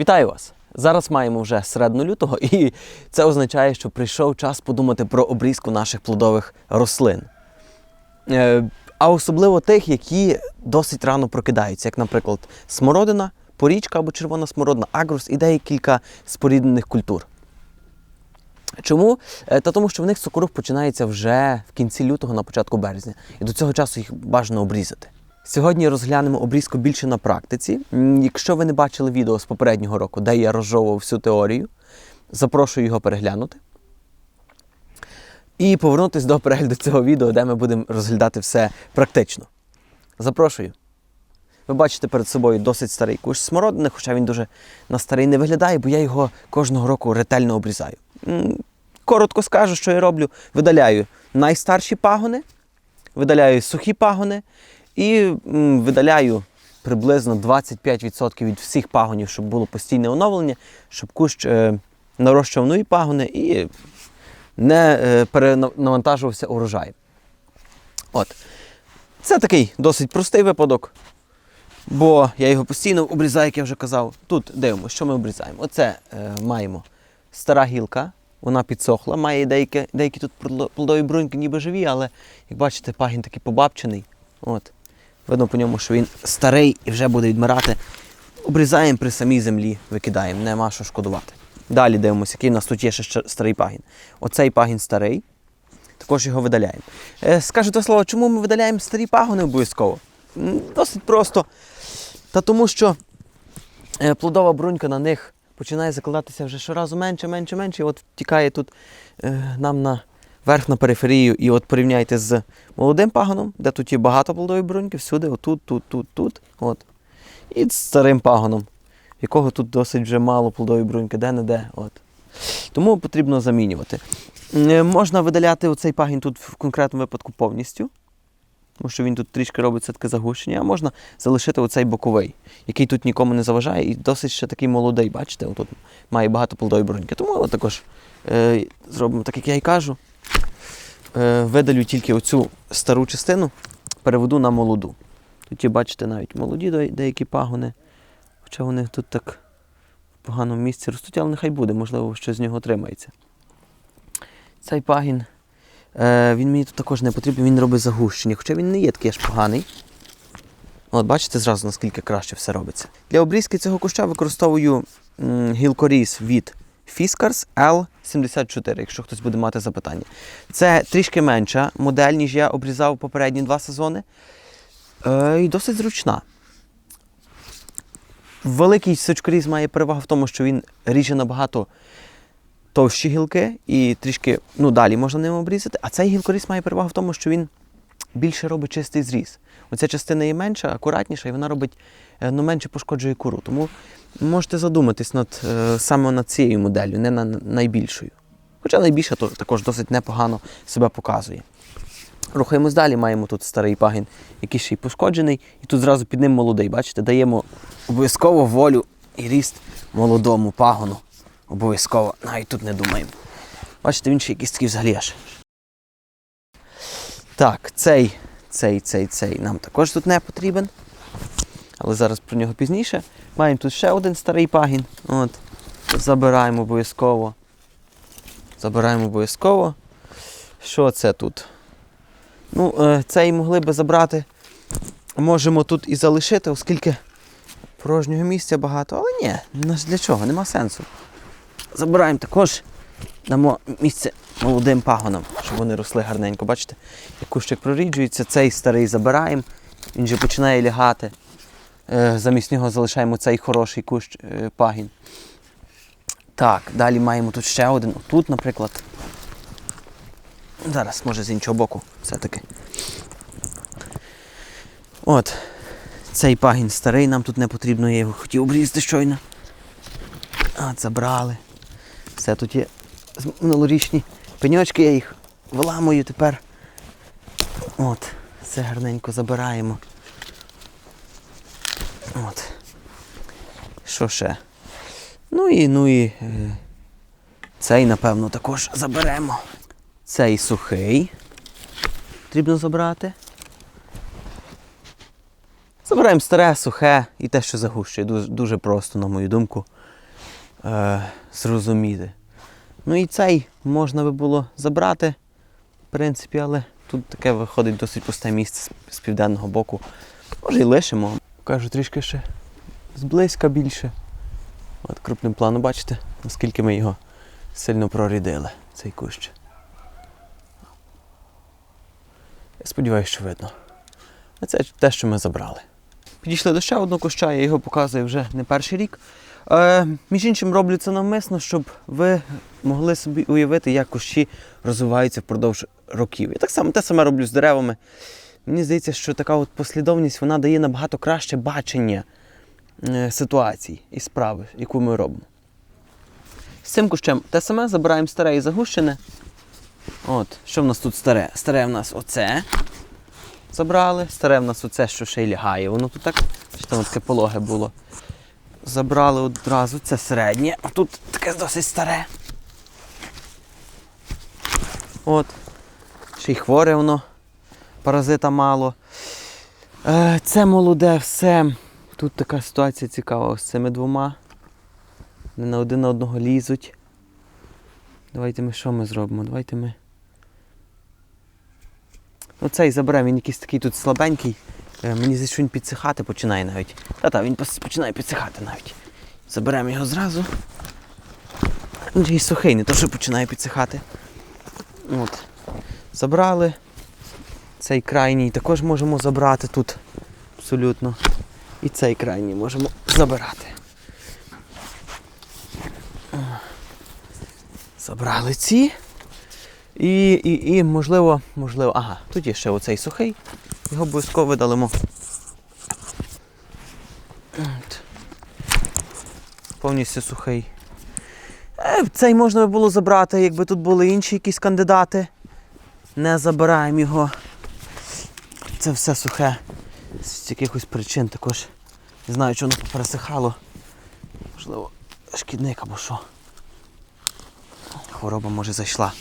Вітаю вас! Зараз маємо вже середину лютого, і це означає, що прийшов час подумати про обрізку наших плодових рослин. Е, А особливо тих, які досить рано прокидаються, як, наприклад, смородина, порічка або червона смородина, агрус і декілька споріднених культур. Чому? Е, Та тому, що в них сокорух починається вже в кінці лютого, на початку березня, і до цього часу їх бажано обрізати. Сьогодні розглянемо обрізку більше на практиці. Якщо ви не бачили відео з попереднього року, де я розжовував всю теорію, запрошую його переглянути. І повернутися до перегляду цього відео, де ми будемо розглядати все практично. Запрошую. Ви бачите перед собою досить старий кущ смородини, хоча він дуже на старий не виглядає, бо я його кожного року ретельно обрізаю. Коротко скажу, що я роблю: видаляю найстарші пагони, видаляю сухі пагони і видаляю приблизно 25% від всіх пагонів, щоб було постійне оновлення, щоб кущ е, нарощував нові пагони і не е, перенавантажувався урожаєм. От. Це такий досить простий випадок, бо я його постійно обрізаю, як я вже казав. Тут дивимося, що ми обрізаємо. Оце е, маємо стара гілка, вона підсохла, має деякі, деякі тут плодові бруньки ніби живі, але як бачите, пагін такий побабчений. От. Видно по ньому, що він старий і вже буде відмирати. Обрізаємо при самій землі, викидаємо, нема що шкодувати. Далі дивимося, який у нас тут є ще старий пагін. Оцей пагін старий, також його видаляємо. Е, скажу до слова, чому ми видаляємо старі пагони обов'язково? Досить просто. Та тому що е, плодова брунька на них починає закладатися вже щоразу менше, менше, менше. І от втікає тут е, нам на верх на периферію. І от порівняйте з молодим пагоном, де тут є багато плодової бруньки, всюди, отут, тут, тут, тут. От. І з старим пагоном, якого тут досить вже мало плодової бруньки, де-не-де. От. Тому потрібно замінювати. Е, Можна видаляти оцей пагін тут в конкретному випадку повністю, тому що він тут трішки робиться таке загущення, а можна залишити оцей боковий, який тут нікому не заважає і досить ще такий молодий, бачите, отут має багато плодової бруньки. Тому також е, зробимо так, як я і кажу. Е, видалю тільки оцю стару частину, переведу на молоду. Тут бачите, навіть молоді деякі пагони, хоча вони тут так в поганому місці ростуть, але нехай буде, можливо, щось з нього отримається. Цей пагін, е, він мені тут також не потрібен, він робить загущення, хоча він не є такий аж поганий. От бачите зразу, наскільки краще все робиться. Для обрізки цього куща використовую гілкоріз від Fiskars L74, якщо хтось буде мати запитання. Це трішки менша модель, ніж я обрізав попередні два сезони. Е, і досить зручна. Великий сочкоріз має перевагу в тому, що він ріже набагато товщі гілки і трішки ну, далі можна ним обрізати. А цей гілкоріз має перевагу в тому, що він більше робить чистий зріз. Оця частина є менша, акуратніша, і вона робить е, ну, менше пошкоджує куру. Тому можете задуматись над, е, саме над цією моделлю, не на найбільшою. Хоча найбільша то також досить непогано себе показує. Рухаємось далі, маємо тут старий пагін, який ще й пошкоджений, і тут зразу під ним молодий. Бачите, даємо обов'язково волю і ріст молодому пагону. Обов'язково, навіть тут не думаємо. Бачите, він ще якийсь такий взагалі аж. Так, цей, цей, цей, цей нам також тут не потрібен. Але зараз про нього пізніше. Маємо тут ще один старий пагін. От. Забираємо обов'язково. Забираємо обов'язково. Що це тут? Ну, е, цей могли би забрати. Можемо тут і залишити, оскільки порожнього місця багато. Але ні, ну для чого? Нема сенсу. Забираємо також, дамо місце молодим пагонам, щоб вони росли гарненько. Бачите, як кущик проріджується, цей старий забираємо, він вже починає лягати. Е, Замість нього залишаємо цей хороший кущ е, пагін. Так, далі маємо тут ще один. Тут, наприклад. Зараз, може, з іншого боку, все-таки. От. Цей пагін старий, нам тут не потрібно, я його хотів обрізати щойно. От, забрали. Все тут є минулорічні пеньочки, я їх виламую тепер. От, все гарненько забираємо. От. Що ще? Ну і ну і е, цей, напевно, також заберемо. Цей сухий. Потрібно забрати. Забираємо старе, сухе і те, що загущує. Дуже, дуже просто, на мою думку. е, зрозуміти. Ну і цей можна би було забрати, в принципі, але тут таке виходить досить пусте місце з, південного боку. Може і лишимо. Кажу, трішки ще зблизька більше. От крупним планом, бачите, наскільки ми його сильно прорідили, цей кущ. Я сподіваюся, що видно. А це те, що ми забрали. Підійшли до ще одного куща, я його показую вже не перший рік. Е, між іншим, роблю це навмисно, щоб ви могли собі уявити, як кущі розвиваються впродовж років. Я так само те саме роблю з деревами. Мені здається, що така от послідовність вона дає набагато краще бачення е, ситуації і справи, яку ми робимо. З цим кущем те саме забираємо старе і загущене. От, що в нас тут старе? Старе в нас оце. Забрали. Старе в нас оце, що ще й лягає. Воно тут так, що там таке пологе було. Забрали одразу, це середнє, а тут таке досить старе. От. Ще й хворе воно, паразита мало. Е, це молоде все. Тут така ситуація цікава з цими двома. Вони на один на одного лізуть. Давайте ми що ми зробимо? Давайте ми. Оцей заберемо, він якийсь такий тут слабенький. Е, Мені здається, що він підсихати починає навіть. Та-та, він починає підсихати навіть. Заберемо його зразу. І сухий, не то, що починає підсихати. От. Забрали. Цей крайній також можемо забрати тут. Абсолютно. І цей крайній можемо забирати. Забрали ці. І, і, і можливо, можливо, ага, тут є ще оцей сухий. Його обов'язково видалимо. От. Повністю сухий. Е, цей можна би було забрати, якби тут були інші якісь кандидати. Не забираємо його. Це все сухе. З якихось причин також. Не знаю, чи воно пересихало. Можливо, шкідник або що. Хвороба може зайшла.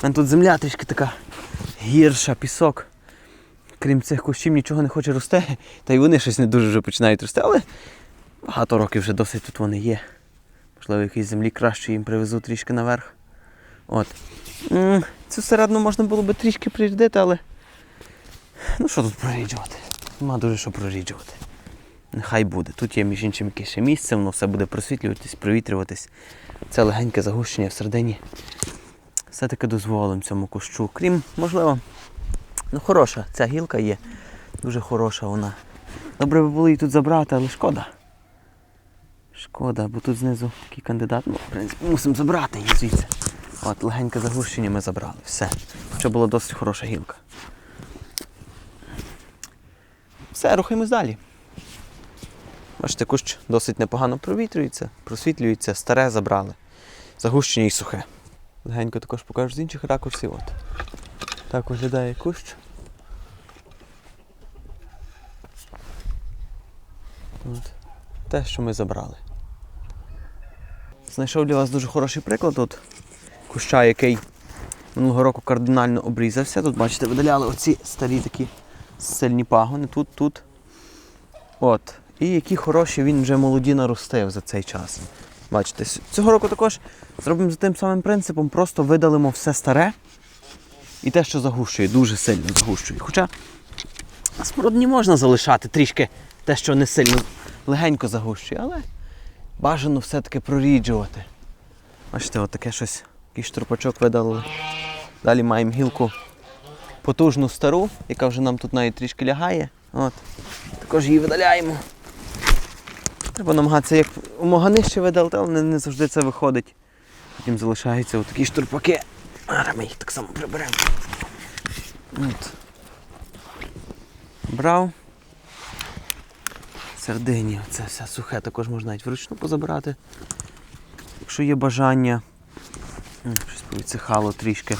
У мене тут земля трішки така гірша, пісок. Крім цих кущів нічого не хоче рости, та й вони щось не дуже вже починають рости, але багато років вже досить тут вони є. Можливо, якісь землі краще їм привезу трішки наверх. От. Цю середину можна було би трішки прирідити, але. Ну що тут проріджувати? Нема дуже що проріджувати. Нехай буде. Тут є між іншим якесь ще місце, воно все буде просвітлюватись, провітрюватись. Це легеньке загущення всередині. Все-таки дозволимо цьому кущу. Крім, можливо, ну хороша, ця гілка є. Дуже хороша вона. Добре би було її тут забрати, але шкода. Шкода, бо тут знизу такий кандидат. Ну, в принципі, мусимо забрати її звідси. От, легеньке загущення ми забрали. Все. Хоча була досить хороша гілка. Все, рухаємось далі. Бачите, кущ досить непогано провітрюється, просвітлюється, старе забрали. Загущення і сухе. Легенько також покажу з інших ракурсів. От. Так виглядає кущ. От. Те, що ми забрали. Знайшов для вас дуже хороший приклад тут. Куща, який минулого року кардинально обрізався. Тут, бачите, видаляли оці старі такі сильні пагони. Тут, тут. От. І які хороші він вже молоді наростив за цей час. Бачите, цього року також зробимо за тим самим принципом, просто видалимо все старе і те, що загущує, дуже сильно загущує. Хоча на смородині можна залишати трішки те, що не сильно легенько загущує, але бажано все-таки проріджувати. Бачите, от таке щось, якийсь штурпачок видалили. Далі маємо гілку потужну стару, яка вже нам тут навіть трішки лягає. От. Також її видаляємо. Треба намагатися як умога нижче видалити, але не завжди це виходить. Потім залишаються отакі штурпаки. Зараз ми їх так само приберемо. От. Брав. Середині це все сухе, також можна навіть вручну позабирати. Якщо є бажання. Щось повідсихало трішки.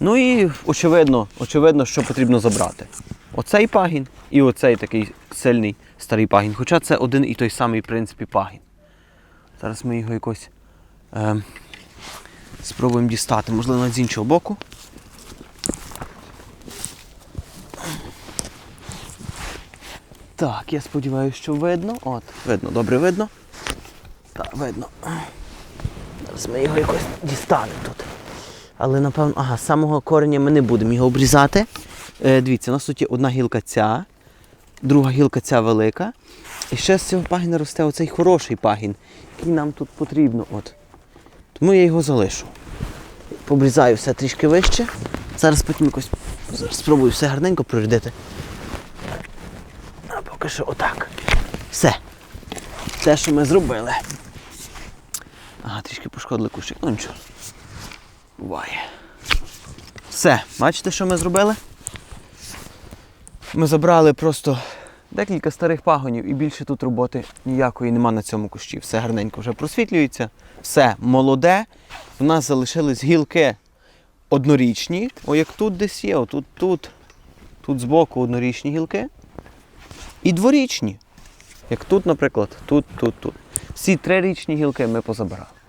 Ну і очевидно, очевидно, що потрібно забрати. Оцей пагін і оцей такий сильний старий пагін. Хоча це один і той самий в принципі пагін. Зараз ми його якось е, спробуємо дістати, можливо, навіть з іншого боку. Так, я сподіваюся, що видно. От, видно, добре видно. Так, видно. Зараз ми його якось дістанемо тут. Але напевно, ага, з самого кореня ми не будемо його обрізати. Е, дивіться, у нас тут є одна гілка ця, друга гілка ця велика. І ще з цього пагіна росте оцей хороший пагін, який нам тут потрібно. От. Тому я його залишу. Побрізаю все трішки вище. Зараз потім якось спробую все гарненько прорядити. А поки що отак. Все. Те, що ми зробили. Ага, трішки пошкодили кущик. Ну нічого. Буває. Все, бачите, що ми зробили? Ми забрали просто декілька старих пагонів і більше тут роботи ніякої нема на цьому кущі. Все гарненько вже просвітлюється, все молоде. У нас залишились гілки однорічні. О, як тут десь є, отут, тут, тут збоку однорічні гілки. І дворічні. Як тут, наприклад, тут, тут, тут. Всі трирічні гілки ми позабирали.